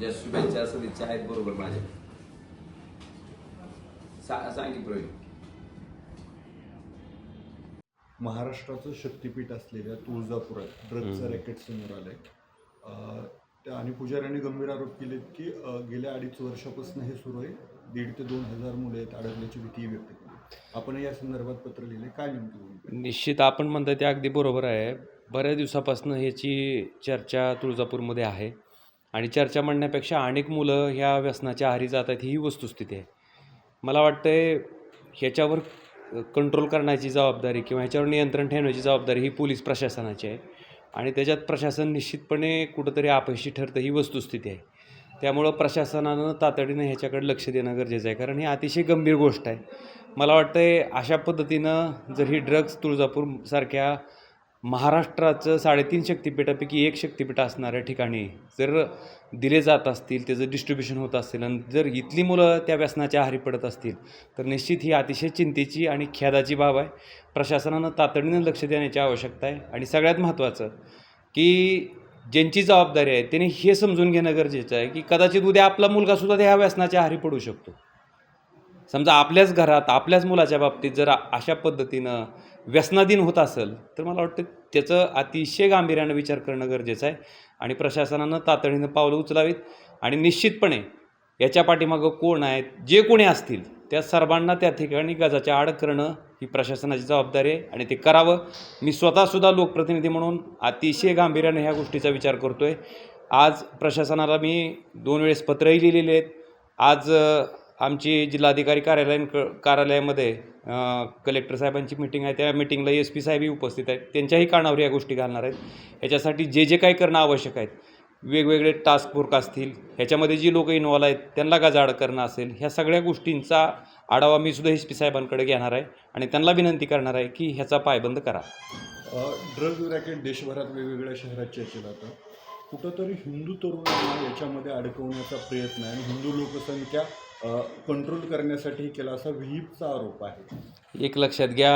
तुमच्या शुभेच्छा सदिच्छा आहेत बरोबर माझ्या प्रवीण. महाराष्ट्राचं शक्तिपीठ असलेल्या तुळजापुरात ड्रग्जचं रॅकेट समोर आलंय. त्या आणि पुजाऱ्यांनी गंभीर आरोप केलेत की गेल्या अडीच वर्षापासून हे सुरू आहे. दीड ते दोन हजार मुलं आहेत अडकल्याची भीती व्यक्त केली. आपण या संदर्भात पत्र लिहिले. काय नेमकं निश्चित आपण म्हणता ते अगदी बरोबर आहे. बऱ्याच दिवसापासून ह्याची चर्चा तुळजापूरमध्ये आहे. आणि चर्चा म्हणण्यापेक्षा अनेक मुलं ह्या व्यसनाच्या आहारी जात आहेत ही वस्तुस्थिती आहे. मला वाटतंय ह्याच्यावर कंट्रोल करण्याची जबाबदारी किंवा ह्याच्यावर नियंत्रण ठेवण्याची जबाबदारी ही पोलीस प्रशासनाची आहे. आणि त्याच्यात प्रशासन निश्चितपणे कुठंतरी अपयशी ठरतं ही वस्तुस्थिती आहे. त्यामुळं प्रशासनानं तातडीनं ह्याच्याकडे लक्ष देणं गरजेचं आहे. कारण ही अतिशय गंभीर गोष्ट आहे. मला वाटतं आहे अशा पद्धतीनं जर ही ड्रग्ज तुळजापूरसारख्या महाराष्ट्राचं साडेतीन शक्तिपीठापैकी एक शक्तिपीठ असणाऱ्या ठिकाणी जर दिले जात असतील त्याचं डिस्ट्रीब्युशन होत असेल आणि जर इथली मुलं त्या व्यसनाच्या आहारी पडत असतील तर निश्चित ही अतिशय चिंतेची आणि खेदाची बाब आहे. प्रशासनानं तातडीनं लक्ष देण्याची आवश्यकता आहे. आणि सगळ्यात महत्त्वाचं की ज्यांची जबाबदारी आहे त्यांनी हे समजून घेणं गरजेचं आहे की कदाचित उद्या आपला मुलगासुद्धा त्या व्यसनाच्या आहारी पडू शकतो. समजा आपल्याच घरात आपल्याच मुलाच्या बाबतीत जर अशा पद्धतीनं व्यसनाधीन होत असेल तर मला वाटतं त्याचं अतिशय गांभीर्यानं विचार करणं गरजेचं आहे. आणि प्रशासनानं तातडीनं पावलं उचलावीत. आणि निश्चितपणे याच्या पाठीमागं कोण आहेत जे कोणी असतील त्या सर्वांना त्या ठिकाणी गजाच्या आड करणं ही प्रशासनाची जबाबदारी आहे. आणि ते करावं. मी स्वतःसुद्धा लोकप्रतिनिधी म्हणून अतिशय गांभीर्यानं ह्या गोष्टीचा विचार करतो आहे आज प्रशासनाला मी दोन वेळेस पत्रही लिहिलेले आहेत. आज आमची जिल्हाधिकारी कार्यालय कार्यालयामध्ये कलेक्टर साहेबांची मीटिंग आहे. त्या मिटिंगला एस पी साहेबही उपस्थित आहेत. त्यांच्याही कानावर या गोष्टी घालणार आहेत. याच्यासाठी जे जे काही करणं आवश्यक आहेत वेगवेगळे टास्क फोर्स असतील ह्याच्यामध्ये जी लोक इन्वॉल्व आहेत त्यांना गाजाड करणं असेल ह्या सगळ्या गोष्टींचा आढावा मी सुद्धा एस पी साहेबांकडे घेणार आहे आणि त्यांना विनंती करणार आहे की ह्याचा पायबंद करा. ड्रग रॅकेट देशभरात वेगवेगळ्या शहरात चर्चेला आता. कुठंतरी हिंदू तरुणांना याच्यामध्ये अडकवण्याचा प्रयत्न आहे आणि हिंदू लोकसंख्या कंट्रोल करण्यासाठी केला असा विहीपचा आरोप आहे. एक लक्षात घ्या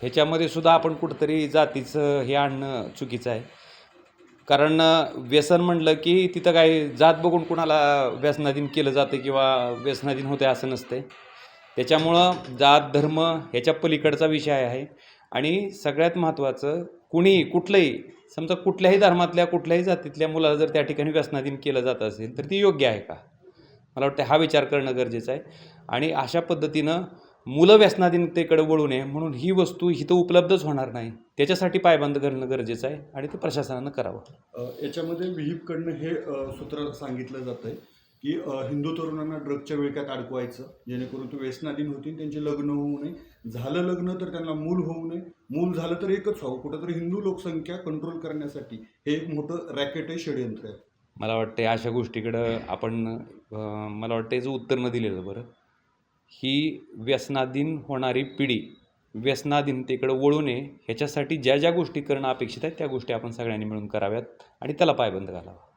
ह्याच्यामध्ये सुद्धा आपण कुठंतरी जातीचं हे आणणं चुकीचं आहे. कारण व्यसन म्हणलं की तिथं काही जात बघून कुणाला व्यसनाधीन केलं जातं किंवा व्यसनाधीन होते असं नसते त्याच्यामुळं जात धर्म ह्याच्या पलीकडचा विषय आहे. आणि सगळ्यात महत्त्वाचं कुणीही कुठलंही समजा कुठल्याही धर्मातल्या कुठल्याही जातीतल्या मुलाला जर त्या ठिकाणी व्यसनाधीन केलं जात असेल तर ती योग्य आहे का? मला वाटतं हा विचार करणं गरजेचं आहे. आणि अशा पद्धतीनं मुलं व्यसनाधीनतेकडे वळू नये म्हणून ही वस्तू इथं उपलब्धच होणार नाही. त्याच्यासाठी पायबंद करणं गरजेचं आहे आणि ते प्रशासनानं करावं. याच्यामध्ये विहीपकडनं हे सूत्र सांगितलं जातं आहे की हिंदू तरुणांना ड्रगच्या विळक्यात अडकवायचं जेणेकरून ते व्यसनाधीन होतील त्यांचे लग्न होऊ नये. झालं लग्न तर त्यांना मूल होऊ नये. मूल झालं तर एकच व्हावं. कुठंतरी हिंदू लोकसंख्या कंट्रोल करण्यासाठी हे एक मोठं रॅकेट आहे षडयंत्र आहे. मला वाटते अशा गोष्टीकडं आपण मला वाटतं याचं उत्तर न दिलेलं बरं. ही व्यसनाधीन होणारी पिढी व्यसनाधीनतेकडं वळू नये ह्याच्यासाठी ज्या ज्या गोष्टी करणं अपेक्षित आहेत त्या गोष्टी आपण सगळ्यांनी मिळून कराव्यात आणि त्याला पायबंद घालावा.